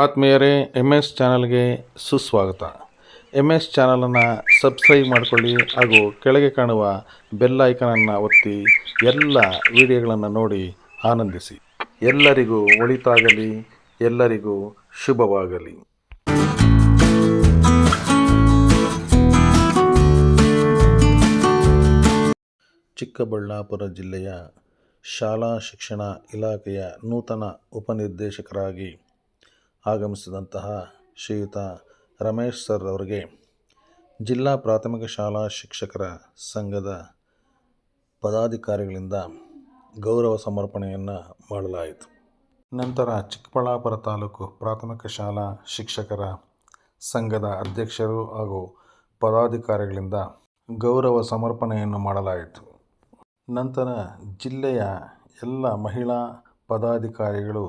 ಆತ್ಮೀಯರೇ M S ಚಾನಲ್ಗೆ ಸುಸ್ವಾಗತ. ಎಂ ಎಸ್ ಚಾನಲನ್ನು ಸಬ್ಸ್ಕ್ರೈಬ್ ಮಾಡಿಕೊಳ್ಳಿ ಹಾಗೂ ಕೆಳಗೆ ಕಾಣುವ ಬೆಲ್ ಐಕನನ್ನು ಒತ್ತಿ ಎಲ್ಲ ವಿಡಿಯೋಗಳನ್ನು ನೋಡಿ ಆನಂದಿಸಿ. ಎಲ್ಲರಿಗೂ ಒಳಿತಾಗಲಿ, ಎಲ್ಲರಿಗೂ ಶುಭವಾಗಲಿ. ಚಿಕ್ಕಬಳ್ಳಾಪುರ ಜಿಲ್ಲೆಯ ಶಾಲಾ ಶಿಕ್ಷಣ ಇಲಾಖೆಯ ನೂತನ ಉಪನಿರ್ದೇಶಕರಾಗಿ ಆಗಮಿಸಿದಂತಹ ಶ್ರೀಯುತ ರಮೇಶ್ ಸರ್ ಅವರಿಗೆ ಜಿಲ್ಲಾ ಪ್ರಾಥಮಿಕ ಶಾಲಾ ಶಿಕ್ಷಕರ ಸಂಘದ ಪದಾಧಿಕಾರಿಗಳಿಂದ ಗೌರವ ಸಮರ್ಪಣೆಯನ್ನು ಮಾಡಲಾಯಿತು. ನಂತರ ಚಿಕ್ಕಬಳ್ಳಾಪುರ ತಾಲೂಕು ಪ್ರಾಥಮಿಕ ಶಾಲಾ ಶಿಕ್ಷಕರ ಸಂಘದ ಅಧ್ಯಕ್ಷರು ಹಾಗೂ ಪದಾಧಿಕಾರಿಗಳಿಂದ ಗೌರವ ಸಮರ್ಪಣೆಯನ್ನು ಮಾಡಲಾಯಿತು. ನಂತರ ಜಿಲ್ಲೆಯ ಎಲ್ಲ ಮಹಿಳಾ ಪದಾಧಿಕಾರಿಗಳು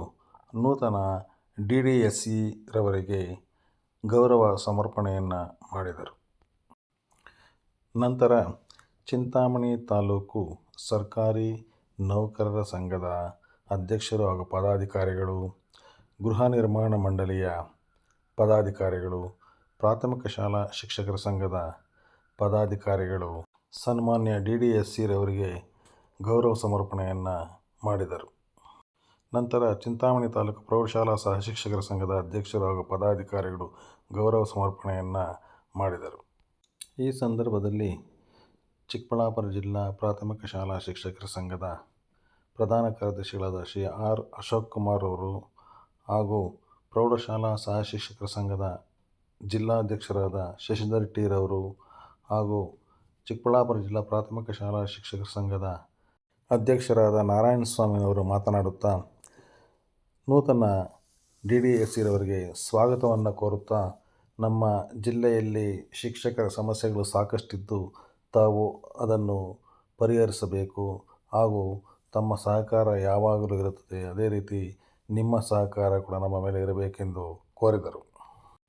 ನೂತನ ಡಿ ಡಿ ಎಸ್ ಸಿರವರಿಗೆ ರವರಿಗೆ ಗೌರವ ಸಮರ್ಪಣೆಯನ್ನು ಮಾಡಿದರು. ನಂತರ ಚಿಂತಾಮಣಿ ತಾಲೂಕು ಸರ್ಕಾರಿ ನೌಕರರ ಸಂಘದ ಅಧ್ಯಕ್ಷರು ಹಾಗೂ ಪದಾಧಿಕಾರಿಗಳು, ಗೃಹ ನಿರ್ಮಾಣ ಮಂಡಳಿಯ ಪದಾಧಿಕಾರಿಗಳು, ಪ್ರಾಥಮಿಕ ಶಾಲಾ ಶಿಕ್ಷಕರ ಸಂಘದ ಪದಾಧಿಕಾರಿಗಳು, ಸನ್ಮಾನ್ಯ ಡಿ ಡಿ ಎಸ್ ಸಿರವರಿಗೆ ಗೌರವ ಸಮರ್ಪಣೆಯನ್ನು ಮಾಡಿದರು. ನಂತರ ಚಿಂತಾಮಣಿ ತಾಲೂಕು ಪ್ರೌಢಶಾಲಾ ಸಹ ಶಿಕ್ಷಕರ ಸಂಘದ ಅಧ್ಯಕ್ಷರು ಹಾಗೂ ಪದಾಧಿಕಾರಿಗಳು ಗೌರವ ಸಮರ್ಪಣೆಯನ್ನು ಮಾಡಿದರು. ಈ ಸಂದರ್ಭದಲ್ಲಿ ಚಿಕ್ಕಬಳ್ಳಾಪುರ ಜಿಲ್ಲಾ ಪ್ರಾಥಮಿಕ ಶಾಲಾ ಶಿಕ್ಷಕರ ಸಂಘದ ಪ್ರಧಾನ ಕಾರ್ಯದರ್ಶಿಗಳಾದ ಶ್ರೀ ಆರ್ ಅಶೋಕ್ ಕುಮಾರ್ ಅವರು ಹಾಗೂ ಪ್ರೌಢಶಾಲಾ ಸಹ ಶಿಕ್ಷಕರ ಸಂಘದ ಜಿಲ್ಲಾಧ್ಯಕ್ಷರಾದ ಶಶಿಧರ್ ಅವರು ಹಾಗೂ ಚಿಕ್ಕಬಳ್ಳಾಪುರ ಜಿಲ್ಲಾ ಪ್ರಾಥಮಿಕ ಶಾಲಾ ಶಿಕ್ಷಕರ ಸಂಘದ ಅಧ್ಯಕ್ಷರಾದ ನಾರಾಯಣ ಸ್ವಾಮಿಯವರು ಮಾತನಾಡುತ್ತಾ ನೂತನ ಡಿ ಡಿ ಎಸ್ ಸಿರವರಿಗೆ ಸ್ವಾಗತವನ್ನು ಕೋರುತ್ತಾ ನಮ್ಮ ಜಿಲ್ಲೆಯಲ್ಲಿ ಶಿಕ್ಷಕರ ಸಮಸ್ಯೆಗಳು ಸಾಕಷ್ಟಿದ್ದು ತಾವು ಅದನ್ನು ಪರಿಹರಿಸಬೇಕು ಹಾಗೂ ತಮ್ಮ ಸಹಕಾರ ಯಾವಾಗಲೂ ಇರುತ್ತದೆ. ಅದೇ ರೀತಿ ನಿಮ್ಮ ಸಹಕಾರ ಕೂಡ ನಮ್ಮ ಮೇಲೆ ಇರಬೇಕೆಂದು ಕೋರಿದರು.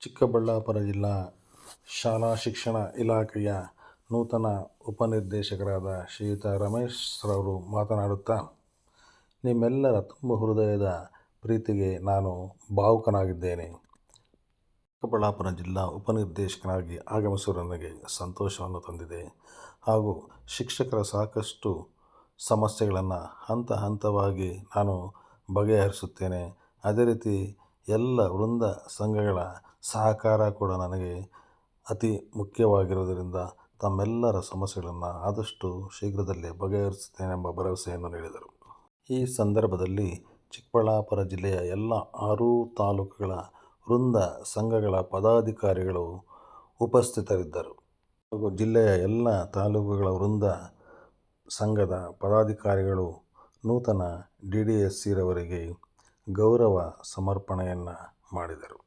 ಚಿಕ್ಕಬಳ್ಳಾಪುರ ಜಿಲ್ಲಾ ಶಾಲಾ ಶಿಕ್ಷಣ ಇಲಾಖೆಯ ನೂತನ ಉಪನಿರ್ದೇಶಕರಾದ ಶ್ರೀಯುತ ರಮೇಶ್ ರವರು ಮಾತನಾಡುತ್ತಾ, ನಿಮ್ಮೆಲ್ಲರ ತುಂಬ ಹೃದಯದ ಪ್ರೀತಿಗೆ ನಾನು ಭಾವುಕನಾಗಿದ್ದೇನೆ. ಚಿಕ್ಕಬಳ್ಳಾಪುರ ಜಿಲ್ಲಾ ಉಪನಿರ್ದೇಶಕನಾಗಿ ಆಗಮಿಸುವ ನನಗೆ ಸಂತೋಷವನ್ನು ತಂದಿದೆ. ಹಾಗೂ ಶಿಕ್ಷಕರ ಸಾಕಷ್ಟು ಸಮಸ್ಯೆಗಳನ್ನು ಹಂತ ಹಂತವಾಗಿ ನಾನು ಬಗೆಹರಿಸುತ್ತೇನೆ. ಅದೇ ರೀತಿ ಎಲ್ಲ ವೃಂದ ಸಂಘಗಳ ಸಹಕಾರ ಕೂಡ ನನಗೆ ಅತಿ ಮುಖ್ಯವಾಗಿರುವುದರಿಂದ ತಮ್ಮೆಲ್ಲರ ಸಮಸ್ಯೆಗಳನ್ನು ಆದಷ್ಟು ಶೀಘ್ರದಲ್ಲೇ ಬಗೆಹರಿಸುತ್ತೇನೆ ಎಂಬ ಭರವಸೆಯನ್ನು ನೀಡಿದರು. ಈ ಸಂದರ್ಭದಲ್ಲಿ ಚಿಕ್ಕಬಳ್ಳಾಪುರ ಜಿಲ್ಲೆಯ ಎಲ್ಲ ಆರೂ ತಾಲೂಕುಗಳ ವೃಂದ ಸಂಘಗಳ ಪದಾಧಿಕಾರಿಗಳು ಉಪಸ್ಥಿತರಿದ್ದರು. ಹಾಗೂ ಜಿಲ್ಲೆಯ ಎಲ್ಲ ತಾಲೂಕುಗಳ ವೃಂದ ಸಂಘದ ಪದಾಧಿಕಾರಿಗಳು ನೂತನ ಡಿ ಡಿ ಎಸ್ ಸಿರವರಿಗೆ ಗೌರವ ಸಮರ್ಪಣೆಯನ್ನು ಮಾಡಿದರು.